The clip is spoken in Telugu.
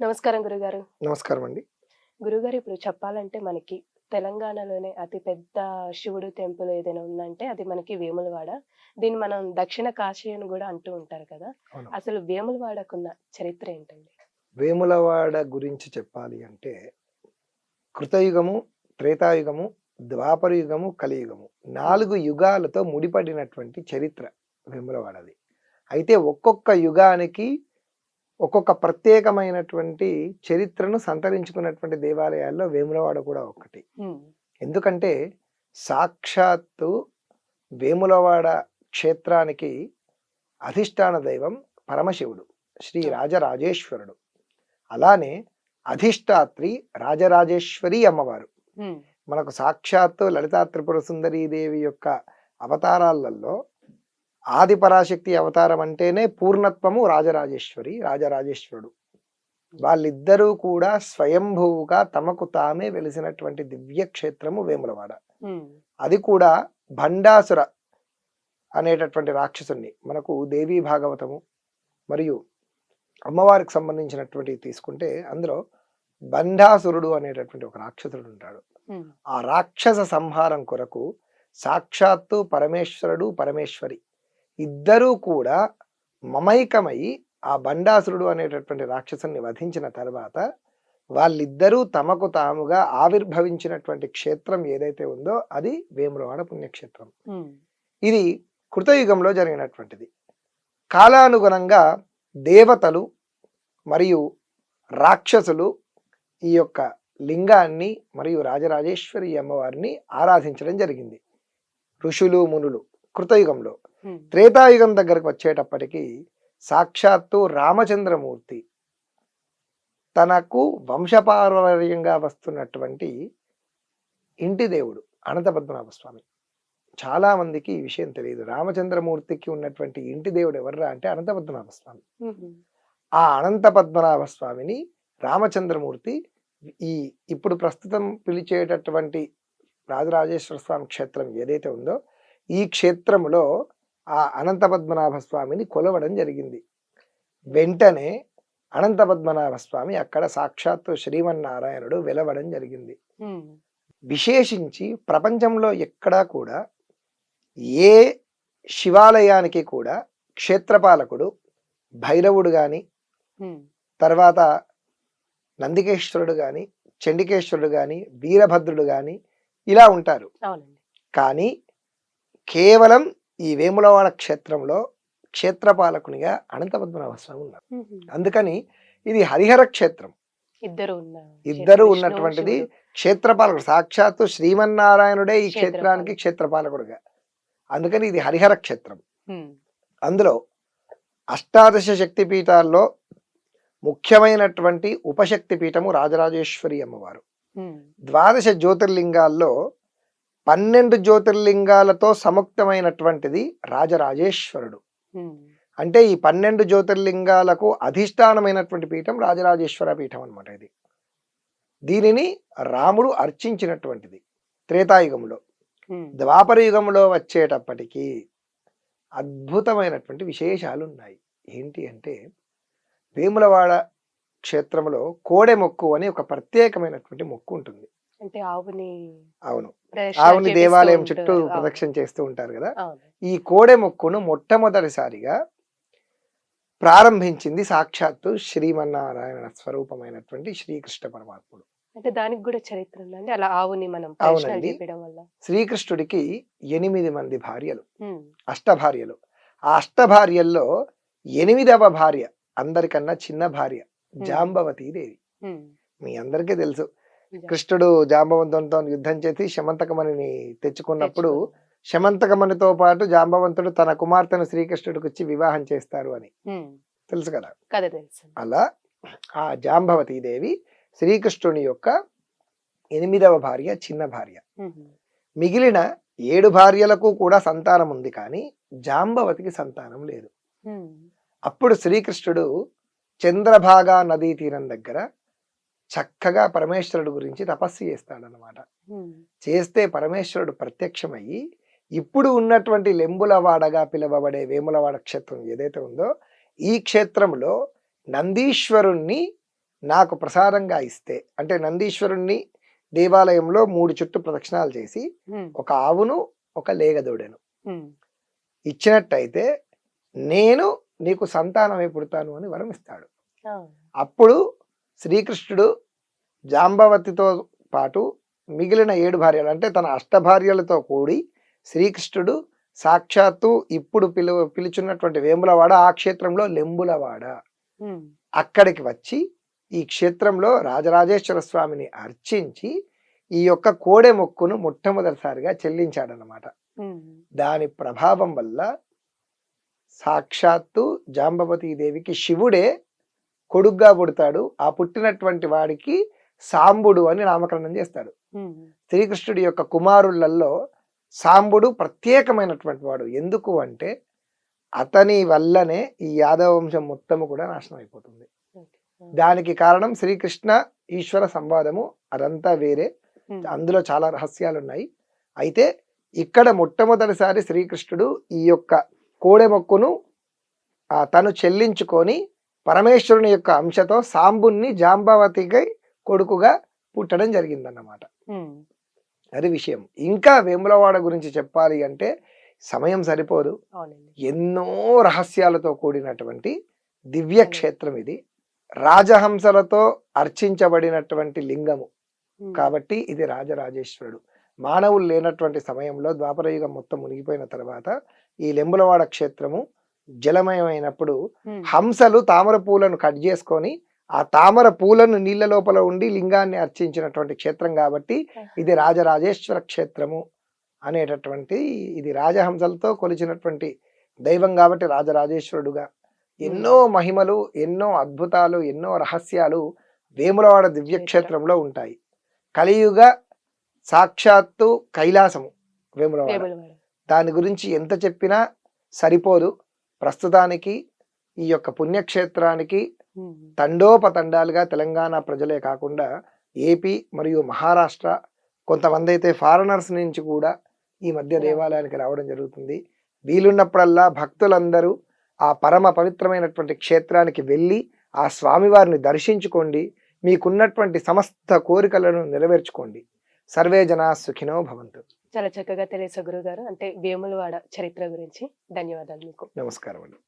నమస్కారం గురుగారు. నమస్కారం అండి. గురుగారు ఇప్పుడు చెప్పాలంటే మనకి తెలంగాణలోనే అతి పెద్ద శివుడు టెంపుల్ ఏదైనా ఉందంటే అది మనకి వేములవాడ. దీన్ని మనం దక్షిణ కాశీ అని కూడా అంటూ ఉంటారు కదా. అసలు వేములవాడకున్న చరిత్ర ఏంటండి? వేములవాడ గురించి చెప్పాలి అంటే కృతయుగము త్రేతాయుగము ద్వాపర యుగము కలియుగము నాలుగు యుగాలతో ముడిపడినటువంటి చరిత్ర వేములవాడది. అయితే ఒక్కొక్క యుగానికి ఒక్కొక్క ప్రత్యేకమైనటువంటి చరిత్రను సంతరించుకున్నటువంటి దేవాలయాల్లో వేములవాడ కూడా ఒకటి ఎందుకంటే సాక్షాత్తు వేములవాడ క్షేత్రానికి అధిష్టాన దైవం పరమశివుడు శ్రీ రాజరాజేశ్వరుడు. అలానే అధిష్టాత్రి రాజరాజేశ్వరి అమ్మవారు. మనకు సాక్షాత్తు లలితా త్రిపుర సుందరీదేవి యొక్క అవతారాలలో ఆది పరాశక్తి అవతారం అంటేనే పూర్ణత్వము రాజరాజేశ్వరి రాజరాజేశ్వరుడు. వాళ్ళిద్దరూ కూడా స్వయంభువుగా తమకు తామే వెలిసినటువంటి దివ్య క్షేత్రము వేములవాడ అది కూడా భండాసుర అనేటటువంటి రాక్షసుని మనకు దేవీ భాగవతము మరియు అమ్మవారికి సంబంధించినటువంటి తీసుకుంటే అందులో బండాసురుడు అనేటటువంటి ఒక రాక్షసుడు ఉంటాడు. ఆ రాక్షస సంహారం కొరకు సాక్షాత్తు పరమేశ్వరుడు పరమేశ్వరి. ఇద్దరూ కూడా మమైకమై ఆ బండాసురుడు అనేటటువంటి రాక్షసుని వధించిన తర్వాత వాళ్ళిద్దరూ తమకు తాముగా ఆవిర్భవించినటువంటి క్షేత్రం ఏదైతే ఉందో అది వేములవాడ పుణ్యక్షేత్రం. ఇది కృతయుగంలో జరిగినటువంటిది. కాలానుగుణంగా దేవతలు మరియు రాక్షసులు ఈ యొక్క లింగాన్ని మరియు రాజరాజేశ్వరి అమ్మవారిని ఆరాధించడం జరిగింది. ఋషులు మునులు. కృతయుగంలో. త్రేతాయుగం దగ్గరకు వచ్చేటప్పటికి సాక్షాత్తు రామచంద్రమూర్తి తనకు వంశపారవర్యంగా వస్తున్నటువంటి ఇంటి దేవుడు అనంత పద్మనాభ స్వామి చాలా మందికి ఈ విషయం తెలియదు. రామచంద్రమూర్తికి ఉన్నటువంటి ఇంటి దేవుడు ఎవర్రా అంటే అనంత పద్మనాభ స్వామి ఆ అనంత పద్మనాభ స్వామిని రామచంద్రమూర్తి ఈ ఇప్పుడు ప్రస్తుతం పిలిచేటటువంటి రాజరాజేశ్వర స్వామి క్షేత్రం ఏదైతే ఉందో ఈ క్షేత్రములో ఆ అనంత పద్మనాభ స్వామిని కొలవడం జరిగింది. వెంటనే అనంత పద్మనాభ స్వామి అక్కడ సాక్షాత్తు శ్రీమన్నారాయణుడు వెలవడం జరిగింది. విశేషించి ప్రపంచంలో ఎక్కడా కూడా ఏ శివాలయానికి కూడా క్షేత్రపాలకుడు భైరవుడు గాని తర్వాత నందికేశ్వరుడు గాని చండికేశ్వరుడు గాని వీరభద్రుడు గాని ఇలా ఉంటారు. కానీ కేవలం ఈ వేములవాడ క్షేత్రంలో క్షేత్రపాలకునిగా అనంత పద్మనాభ స్వామి ఉన్నారు. అందుకని ఇది హరిహర క్షేత్రం. ఇద్దరు ఇద్దరు ఉన్నటువంటిది. క్షేత్రపాలకుడు. సాక్షాత్తు శ్రీమన్నారాయణుడే ఈ. క్షేత్రానికి క్షేత్రపాలకుడుగా. అందుకని ఇది హరిహర క్షేత్రం. అందులో అష్టాదశ శక్తి పీఠాల్లో ముఖ్యమైనటువంటి ఉపశక్తి పీఠము రాజరాజేశ్వరి అమ్మవారు. ద్వాదశ జ్యోతిర్లింగాల్లో పన్నెండు జ్యోతిర్లింగాలతో సముక్తమైనటువంటిది రాజరాజేశ్వరుడు. అంటే ఈ పన్నెండు జ్యోతిర్లింగాలకు అధిష్టానమైనటువంటి పీఠం రాజరాజేశ్వర పీఠం అన్నమాట ఇది. దీనిని రాముడు అర్చించినటువంటిది త్రేతాయుగంలో. ఉమ్, ద్వాపర యుగంలో వచ్చేటప్పటికి అద్భుతమైనటువంటి విశేషాలు ఉన్నాయి ఏంటి అంటే వేములవాడ క్షేత్రంలో కోడె మొక్కు అని ఒక ప్రత్యేకమైనటువంటి మొక్కు ఉంటుంది. అంటే ఆవుని అవును. ఆవుని దేవాలయం. చుట్టూ ప్రదక్షిణ చేస్తూ ఉంటారు కదా. ఈ కోడె మొక్కును మొట్టమొదటిసారిగా ప్రారంభించింది సాక్షాత్తు శ్రీమన్నారాయణ స్వరూపమైనటువంటి శ్రీకృష్ణ పరమాత్ముడు. అంటే దానికి కూడా చరిత్ర ఉందండి. అలా ఆవుని మనం అవునండి. శ్రీకృష్ణుడికి ఎనిమిది మంది భార్యలు. ఉమ్, అష్టభార్యలు. ఆ అష్టభార్యల్లో ఎనిమిదవ భార్య అందరికన్నా చిన్న భార్య జాంబవతీ దేవి మీ అందరికీ తెలుసు. కృష్ణుడు జాంబవంతునితో యుద్ధం చేసి శమంతకమణిని తెచ్చుకున్నప్పుడు తెచ్చుకున్నాం. శమంతకమణితో పాటు జాంబవంతుడు తన కుమార్తెను శ్రీకృష్ణుడికి ఇచ్చి వివాహం చేస్తారు అని. తెలుసు కదా? అలా ఆ జాంబవతీ దేవి శ్రీకృష్ణుని యొక్క ఎనిమిదవ భార్య చిన్న భార్య. మిగిలిన ఏడు భార్యలకు కూడా సంతానం ఉంది కానీ జాంబవతికి సంతానం లేదు. అప్పుడు శ్రీకృష్ణుడు చంద్రభాగా నదీ తీరం దగ్గర చక్కగా పరమేశ్వరుడు గురించి తపస్సు చేస్తాడనమాట చేస్తే పరమేశ్వరుడు ప్రత్యక్షమయ్యి ఇప్పుడు ఉన్నటువంటి లెంబులవాడగా పిలువబడే వేములవాడ క్షేత్రం ఏదైతే ఉందో ఈ క్షేత్రంలో నందీశ్వరుణ్ణి నాకు ప్రసాదంగా ఇస్తే అంటే నందీశ్వరుణ్ణి దేవాలయంలో మూడు చుట్టు ప్రదక్షిణాలు చేసి ఒక ఆవును ఒక లేగదూడెను. ఇచ్చినట్టయితే నేను నీకు సంతానమై పుడతాను అని వరం ఇస్తాడు అప్పుడు శ్రీకృష్ణుడు జాంబవతితో పాటు మిగిలిన ఏడు భార్యలు అంటే తన అష్టభార్యలతో కూడి శ్రీకృష్ణుడు సాక్షాత్తు ఇప్పుడు పిలు పిలుచున్నటువంటి వేములవాడ ఆ క్షేత్రంలో లెంబులవాడ. అక్కడికి వచ్చి ఈ క్షేత్రంలో రాజరాజేశ్వర స్వామిని అర్చించి ఈ యొక్క కోడె మొక్కును మొట్టమొదటిసారిగా చెల్లించాడనమాట దాని ప్రభావం వల్ల సాక్షాత్తు జాంబవతీ దేవికి శివుడే కొడుగ్గా పుడతాడు. ఆ పుట్టినటువంటి వాడికి సాంబుడు అని నామకరణం చేస్తాడు. శ్రీకృష్ణుడి యొక్క కుమారులలో సాంబుడు ప్రత్యేకమైనటువంటి వాడు. ఎందుకు అంటే అతని వల్లనే ఈ యాదవ వంశం మొత్తము కూడా నాశనం అయిపోతుంది దానికి కారణం శ్రీకృష్ణ ఈశ్వర సంవాదము అదంతా వేరే. అందులో చాలా రహస్యాలు ఉన్నాయి అయితే ఇక్కడ మొట్టమొదటిసారి శ్రీకృష్ణుడు ఈ యొక్క కోడె మొక్కును తను చెల్లించుకొని పరమేశ్వరుని యొక్క అంశతో సాంబుని జాంబవతికి కొడుకుగా పుట్టడం జరిగిందన్నమాట. అది విషయం. ఇంకా వేములవాడ గురించి చెప్పాలి అంటే సమయం సరిపోదు. ఎన్నో రహస్యాలతో కూడినటువంటి దివ్య క్షేత్రం ఇది. రాజహంసలతో అర్చించబడినటువంటి లింగము. కాబట్టి ఇది రాజరాజేశ్వరుడు. మానవులు లేనటువంటి సమయంలో ద్వాపరయుగం మొత్తం మునిగిపోయిన తర్వాత ఈ లెంబులవాడ క్షేత్రము జలమయమైనప్పుడు హంసలు తామర పూలను కట్ చేసుకొని ఆ తామర పూలను నీళ్ళ లోపల ఉండి లింగాన్ని అర్చించినటువంటి క్షేత్రం కాబట్టి ఇది రాజరాజేశ్వర క్షేత్రము అనేటటువంటి ఇది రాజహంసలతో కొలిచినటువంటి దైవం కాబట్టి రాజరాజేశ్వరుడుగా. ఎన్నో మహిమలు ఎన్నో అద్భుతాలు ఎన్నో రహస్యాలు వేములవాడ దివ్య క్షేత్రంలో ఉంటాయి. కలియుగ సాక్షాత్తు కైలాసము వేములవాడ. దాని గురించి ఎంత చెప్పినా సరిపోదు. ప్రస్తుతానికి ఈ యొక్క పుణ్యక్షేత్రానికి తండోపతండాలుగా తెలంగాణ ప్రజలే కాకుండా ఏపీ మరియు మహారాష్ట్ర కొంతమంది అయితే ఫారినర్స్ నుంచి కూడా ఈ మధ్య. దేవాలయానికి రావడం జరుగుతుంది. వీలున్నప్పుడల్లా భక్తులందరూ ఆ పరమ పవిత్రమైనటువంటి క్షేత్రానికి వెళ్ళి ఆ స్వామివారిని దర్శించుకోండి. మీకున్నటువంటి సమస్త కోరికలను నెరవేర్చుకోండి. సర్వే జనా సుఖినో భవంతు. చాలా చక్కగా తెలియసే గురువు గారు అంటే వేములవాడ చరిత్ర గురించి ధన్యవాదాలు మీకు. నమస్కారం అండి